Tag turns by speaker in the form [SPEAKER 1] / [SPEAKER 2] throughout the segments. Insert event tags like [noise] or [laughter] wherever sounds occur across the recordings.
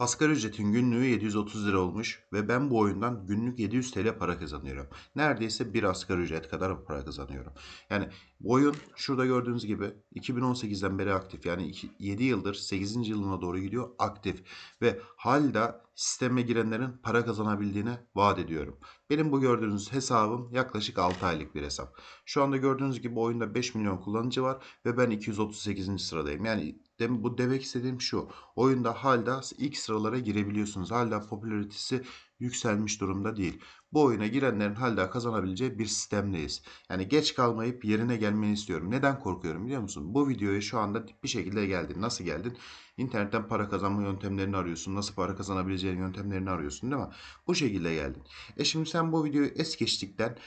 [SPEAKER 1] Asgari ücretin günlüğü 730 lira olmuş ve ben bu oyundan günlük 700 TL para kazanıyorum. Neredeyse bir asgari ücret kadar para kazanıyorum. Yani bu oyun şurada gördüğünüz gibi 2018'den beri aktif. Yani 7 yıldır 8. yılına doğru gidiyor aktif. Ve halda sisteme girenlerin para kazanabildiğine vaat ediyorum. Benim bu gördüğünüz hesabım yaklaşık 6 aylık bir hesap. Şu anda gördüğünüz gibi oyunda 5 milyon kullanıcı var ve ben 238. sıradayım. Yani dem bu demek istediğim şu. Oyunda halda ilk sıralara girebiliyorsunuz. Halda popülaritesi yükselmiş durumda değil. Bu oyuna girenlerin halde kazanabileceği bir sistemdeyiz. Yani geç kalmayıp yerine gelmeni istiyorum. Neden korkuyorum biliyor musun? Bu videoya şu anda bir şekilde geldin. Nasıl geldin? İnternetten para kazanma yöntemlerini arıyorsun. Nasıl para kazanabileceğin yöntemlerini arıyorsun değil mi? Bu şekilde geldin. E şimdi sen bu videoyu es geçtikten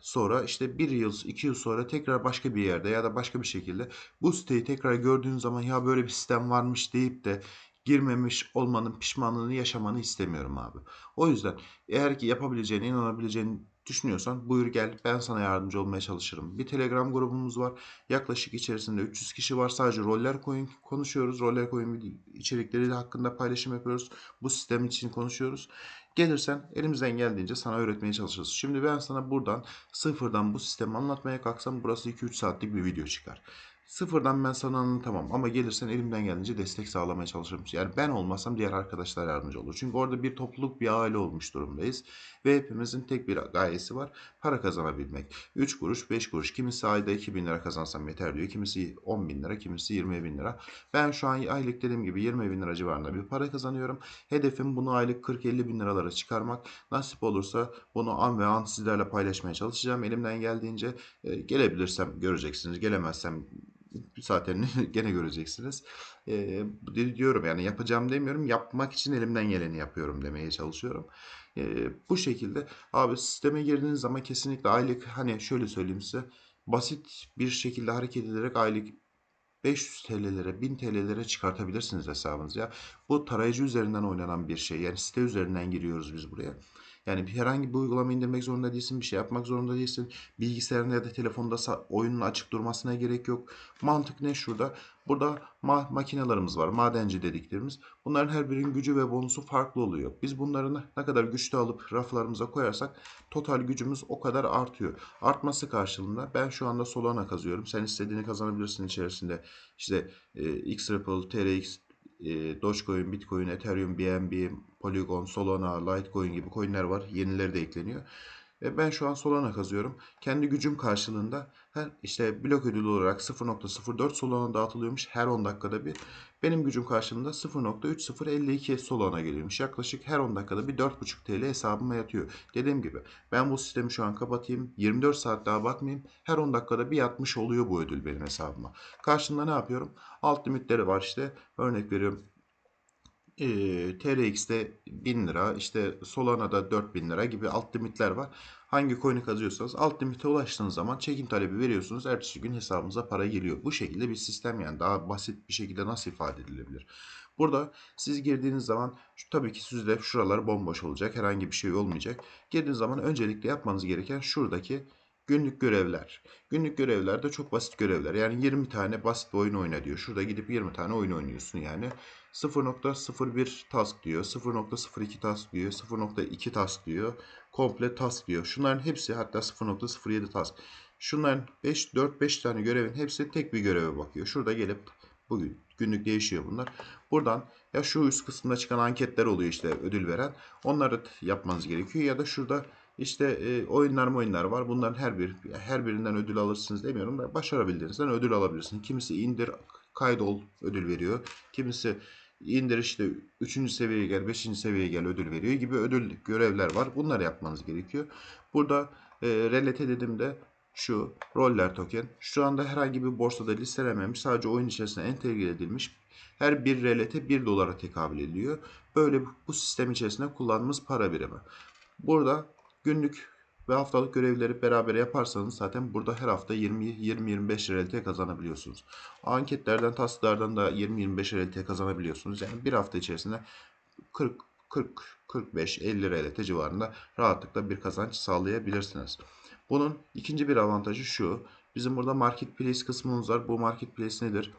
[SPEAKER 1] sonra işte bir yıl, iki yıl sonra tekrar başka bir yerde ya da başka bir şekilde bu siteyi tekrar gördüğün zaman ya böyle bir sistem varmış deyip de girmemiş olmanın pişmanlığını yaşamanı istemiyorum abi. O yüzden eğer ki yapabileceğine inanabileceğini düşünüyorsan buyur gel ben sana yardımcı olmaya çalışırım. Bir Telegram grubumuz var. Yaklaşık içerisinde 300 kişi var. Sadece roller coin konuşuyoruz. Roller coin içerikleri hakkında paylaşım yapıyoruz. Bu sistem için konuşuyoruz. Gelirsen elimizden geldiğince sana öğretmeye çalışırız. Şimdi ben sana buradan sıfırdan bu sistemi anlatmaya kalksam burası 2-3 saatlik bir video çıkar. Sıfırdan ben sana anlatamam ama gelirsen elimden geldiğince destek sağlamaya çalışırım. Yani ben olmasam diğer arkadaşlar yardımcı olur. Çünkü orada bir topluluk, bir aile olmuş durumdayız. Ve hepimizin tek bir gayesi var. Para kazanabilmek. 3 kuruş, 5 kuruş. Kimisi ayda 2 bin lira kazansam yeter diyor. Kimisi 10 bin lira, kimisi 20 bin lira. Ben şu an aylık dediğim gibi 20 bin lira civarında bir para kazanıyorum. Hedefim bunu aylık 40-50 bin liralara çıkarmak. Nasip olursa bunu an ve an sizlerle paylaşmaya çalışacağım. Elimden geldiğince e, gelebilirsem göreceksiniz. Gelemezsem zaten [laughs] gene göreceksiniz. E, diyorum yani yapacağım demiyorum. Yapmak için elimden geleni yapıyorum demeye çalışıyorum. E, bu şekilde abi sisteme girdiğiniz zaman kesinlikle aylık hani şöyle söyleyeyim size basit bir şekilde hareket ederek aylık 500 TL'lere, 1000 TL'lere çıkartabilirsiniz hesabınızı ya. Bu tarayıcı üzerinden oynanan bir şey. Yani site üzerinden giriyoruz biz buraya. Yani herhangi bir uygulama indirmek zorunda değilsin, bir şey yapmak zorunda değilsin. Bilgisayarında ya da telefonda oyunun açık durmasına gerek yok. Mantık ne şurada? Burada ma makinelerimiz var, madenci dediklerimiz. Bunların her birinin gücü ve bonusu farklı oluyor. Biz bunları ne kadar güçlü alıp raflarımıza koyarsak total gücümüz o kadar artıyor. Artması karşılığında ben şu anda Solana kazıyorum. Sen istediğini kazanabilirsin içerisinde. İşte e, X-Ripple, TRX, e, Dogecoin, Bitcoin, Ethereum, BNB, Polygon, Solana, Litecoin gibi coinler var. Yenileri de ekleniyor. E ben şu an Solana kazıyorum. Kendi gücüm karşılığında her işte blok ödülü olarak 0.04 Solana dağıtılıyormuş her 10 dakikada bir. Benim gücüm karşılığında 0.3052 Solana geliyormuş. Yaklaşık her 10 dakikada bir 4.5 TL hesabıma yatıyor. Dediğim gibi ben bu sistemi şu an kapatayım. 24 saat daha bakmayayım. Her 10 dakikada bir yatmış oluyor bu ödül benim hesabıma. Karşılığında ne yapıyorum? Alt limitleri var işte. Örnek veriyorum e, TRX'de 1000 lira, işte Solana'da 4000 lira gibi alt limitler var. Hangi coin'i kazıyorsanız alt limite ulaştığınız zaman çekim talebi veriyorsunuz. Ertesi gün hesabınıza para geliyor. Bu şekilde bir sistem yani daha basit bir şekilde nasıl ifade edilebilir? Burada siz girdiğiniz zaman şu, tabii ki sizde şuralar bomboş olacak. Herhangi bir şey olmayacak. Girdiğiniz zaman öncelikle yapmanız gereken şuradaki Günlük görevler. Günlük görevler de çok basit görevler. Yani 20 tane basit oyun oyna diyor. Şurada gidip 20 tane oyun oynuyorsun yani. 0.01 task diyor. 0.02 task diyor. 0.2 task diyor. Komple task diyor. Şunların hepsi hatta 0.07 task. Şunların 5 4 5 tane görevin hepsi tek bir göreve bakıyor. Şurada gelip bugün günlük değişiyor bunlar. Buradan ya şu üst kısımda çıkan anketler oluyor işte ödül veren. Onları yapmanız gerekiyor ya da şurada işte e, oyunlar oyunlar var. Bunların her bir her birinden ödül alırsınız demiyorum da başarabildiğinizden ödül alabilirsiniz. Kimisi indir kaydol ödül veriyor. Kimisi indir işte 3. seviyeye gel, 5. seviyeye gel ödül veriyor gibi ödül görevler var. Bunları yapmanız gerekiyor. Burada e, relate dediğimde şu roller token şu anda herhangi bir borsada listelenmemiş sadece oyun içerisine entegre edilmiş her bir relete 1 dolara tekabül ediyor. Böyle bu sistem içerisinde kullandığımız para birimi. Burada Günlük ve haftalık görevleri beraber yaparsanız zaten burada her hafta 20-25 RLT kazanabiliyorsunuz. Anketlerden, tasklardan da 20-25 RLT kazanabiliyorsunuz. Yani bir hafta içerisinde 40 40 45 50 RLT civarında rahatlıkla bir kazanç sağlayabilirsiniz. Bunun ikinci bir avantajı şu. Bizim burada marketplace kısmımız var. Bu marketplace nedir?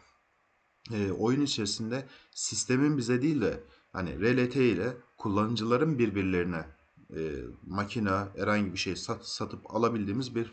[SPEAKER 1] E, oyun içerisinde sistemin bize değil de hani RLT ile kullanıcıların birbirlerine e, makine herhangi bir şey sat, satıp alabildiğimiz bir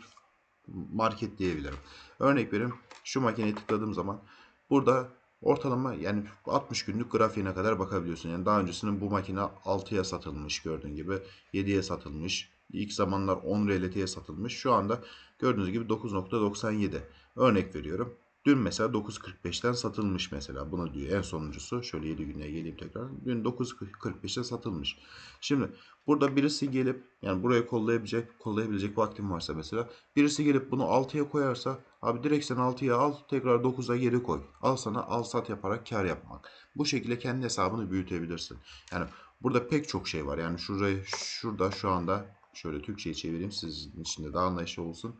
[SPEAKER 1] market diyebilirim. Örnek veriyorum şu makineye tıkladığım zaman burada ortalama yani 60 günlük grafiğine kadar bakabiliyorsun. Yani daha öncesinin bu makine 6'ya satılmış gördüğün gibi 7'ye satılmış. İlk zamanlar 10 RLT'ye satılmış. Şu anda gördüğünüz gibi 9.97. Örnek veriyorum. Dün mesela 9.45'ten satılmış mesela. Bunu diyor en sonuncusu. Şöyle 7 günlüğe geleyim tekrar. Dün 9.45'te satılmış. Şimdi burada birisi gelip yani buraya kollayabilecek kollayabilecek vaktim varsa mesela birisi gelip bunu 6'ya koyarsa abi direkt sen 6'ya al tekrar 9'a geri koy. Al sana al sat yaparak kar yapmak. Bu şekilde kendi hesabını büyütebilirsin. Yani burada pek çok şey var. Yani şurayı şurada şu anda şöyle Türkçe'ye çevireyim sizin için de daha anlayışlı olsun.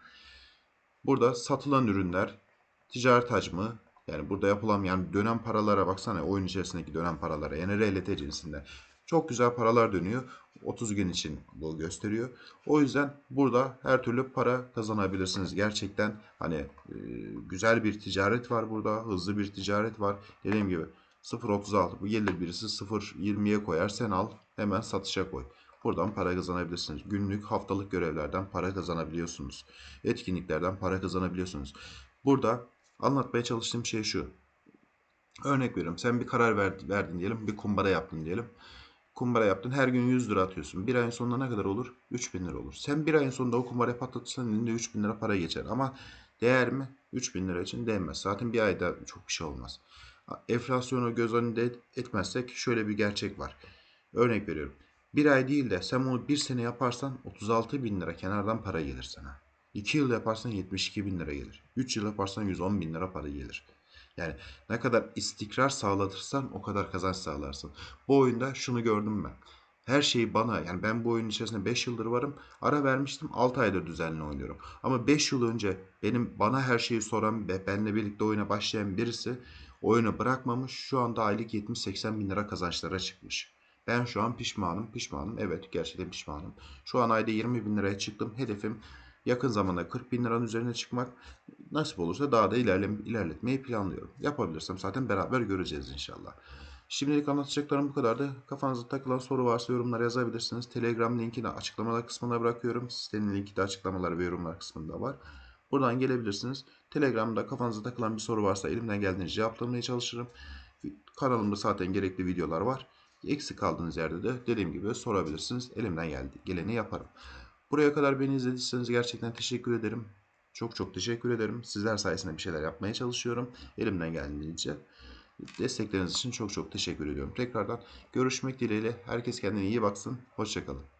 [SPEAKER 1] Burada satılan ürünler, ticaret hacmi, yani burada yapılan yani dönem paralara baksana oyun içerisindeki dönem paralara yani RLT cinsinde. Çok güzel paralar dönüyor. 30 gün için bu gösteriyor. O yüzden burada her türlü para kazanabilirsiniz. Gerçekten hani e, güzel bir ticaret var burada. Hızlı bir ticaret var. Dediğim gibi 0.36 bu gelir birisi 0.20'ye koyar sen al hemen satışa koy. Buradan para kazanabilirsiniz. Günlük, haftalık görevlerden para kazanabiliyorsunuz. Etkinliklerden para kazanabiliyorsunuz. Burada anlatmaya çalıştığım şey şu. Örnek veriyorum. Sen bir karar verdin, diyelim. Bir kumbara yaptın diyelim. Kumbara yaptın. Her gün 100 lira atıyorsun. Bir ayın sonunda ne kadar olur? 3000 lira olur. Sen bir ayın sonunda o kumbarayı patlatırsan elinde 3000 lira para geçer. Ama değer mi? 3000 lira için değmez. Zaten bir ayda çok bir şey olmaz. Enflasyonu göz önünde et- etmezsek şöyle bir gerçek var. Örnek veriyorum. Bir ay değil de sen bunu bir sene yaparsan 36 bin lira kenardan para gelir sana. 2 yıl yaparsan 72 bin lira gelir. 3 yıl yaparsan 110 bin lira para gelir. Yani ne kadar istikrar sağlatırsan o kadar kazanç sağlarsın. Bu oyunda şunu gördüm ben. Her şeyi bana yani ben bu oyunun içerisinde 5 yıldır varım. Ara vermiştim 6 aydır düzenli oynuyorum. Ama 5 yıl önce benim bana her şeyi soran ve benimle birlikte oyuna başlayan birisi oyunu bırakmamış. Şu anda aylık 70-80 bin lira kazançlara çıkmış. Ben şu an pişmanım, pişmanım. Evet, gerçekten pişmanım. Şu an ayda 20 bin liraya çıktım. Hedefim yakın zamanda 40 bin liranın üzerine çıkmak. Nasip olursa daha da ilerle, ilerletmeyi planlıyorum. Yapabilirsem zaten beraber göreceğiz inşallah. Şimdilik anlatacaklarım bu kadardı. Kafanızda takılan soru varsa yorumlara yazabilirsiniz. Telegram linkini açıklamalar kısmına bırakıyorum. Sitenin linki de açıklamalar ve yorumlar kısmında var. Buradan gelebilirsiniz. Telegram'da kafanızda takılan bir soru varsa elimden geldiğince cevaplamaya çalışırım. Kanalımda zaten gerekli videolar var. Eksik kaldığınız yerde de dediğim gibi sorabilirsiniz. Elimden geldi, geleni yaparım. Buraya kadar beni izlediyseniz gerçekten teşekkür ederim. Çok çok teşekkür ederim. Sizler sayesinde bir şeyler yapmaya çalışıyorum. Elimden geldiğince. Destekleriniz için çok çok teşekkür ediyorum. Tekrardan görüşmek dileğiyle. Herkes kendine iyi baksın. Hoşçakalın.